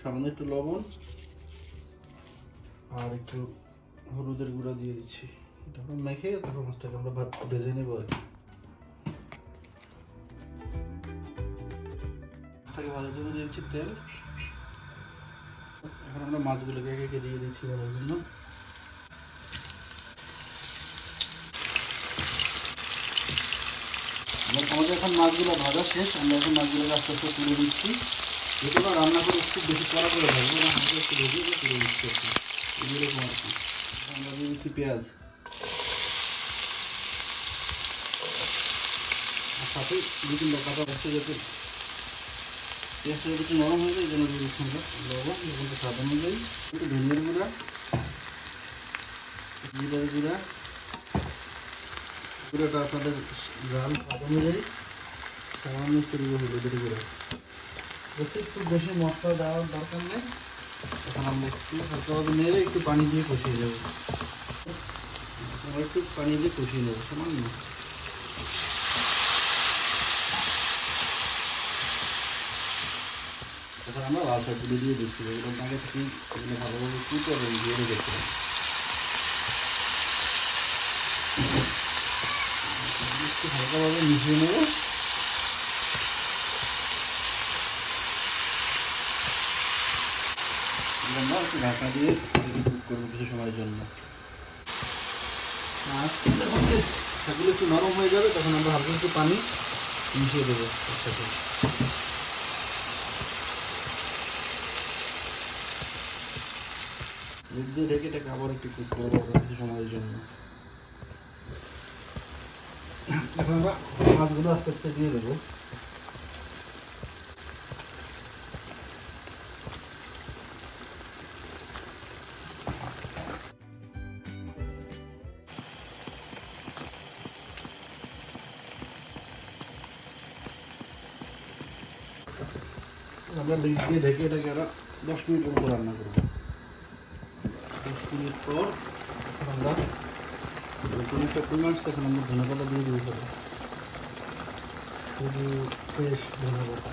সামান্য একটু লবণ আর একটু হলুদের গুঁড়া দিয়ে দিচ্ছি। তারপর মেখে তারপর মাছটাকে আমরা ভাত ভেজে নেব আর কি। ভাজার জন্য দিয়ে দিচ্ছি তেল। এখন আমরা মাছগুলোকে একে একে দিয়ে দিচ্ছি ভাজার জন্য। আমাদের এখন মাছগুলো ভাজা শেষ, আমরা এখন মাছগুলোকে আস্তে আস্তে তুলে দিচ্ছি আমরা রান্না করে একটু বেশি কড়া করে ভাজবো, না হালকা একটু ভেজে দিয়ে তুলে দিচ্ছি আর কি। এরকম আর কি। এখন আমরা দিয়ে দিচ্ছি পেঁয়াজ। আর সাথে দু তিনটা কাঁচা বসতে যাতে পেঁয়াজটা একটু নরম হয়ে যায় জন্য দিয়ে দিচ্ছি আমরা লবণ এবং স্বাদ অনুযায়ী। একটু ধনিয়ার গুঁড়া, জিরার গুঁড়া, গুঁড়োটা আপনাদের ঝাল স্বাদ অনুযায়ী সামান্য একটু হলুদের গুঁড়া। বেশি একটু বেশি মশলা দেওয়ার দরকার নেই। আমরা একটু হালকাভাবে নেড়ে একটু পানি দিয়ে কষিয়ে দেবো আমরা একটু পানি দিয়ে কষিয়ে নেব, সামান্য। এখন আমরা লাল শাক তুলে দিয়ে দিচ্ছি। এগুলো আগে থেকেই এগুলো ভালোভাবে কুচে এবং দিয়ে রেখেছিলাম একটু হালকাভাবে মিশিয়ে নেব। আমরা একটু ঢাকা দিয়ে কুক করব কিছু সময়ের জন্য যখন একটু নরম হয়ে যাবে তখন আমরা হালকা একটু পানি মিশিয়ে দেবো এর সাথে মুখ দিয়ে ঢেকে এটাকে আবার একটু কুক করব কিছু সময়ের জন্য এখন আমরা মাছগুলো আস্তে আস্তে দিয়ে দেবো। আমরা লিড দিয়ে ঢেকে এটাকে আরও দশ মিনিটের মতো রান্না করব। দশ মিনিট পর আমরা পনিরটা কমে আসছে আমরা পাতা।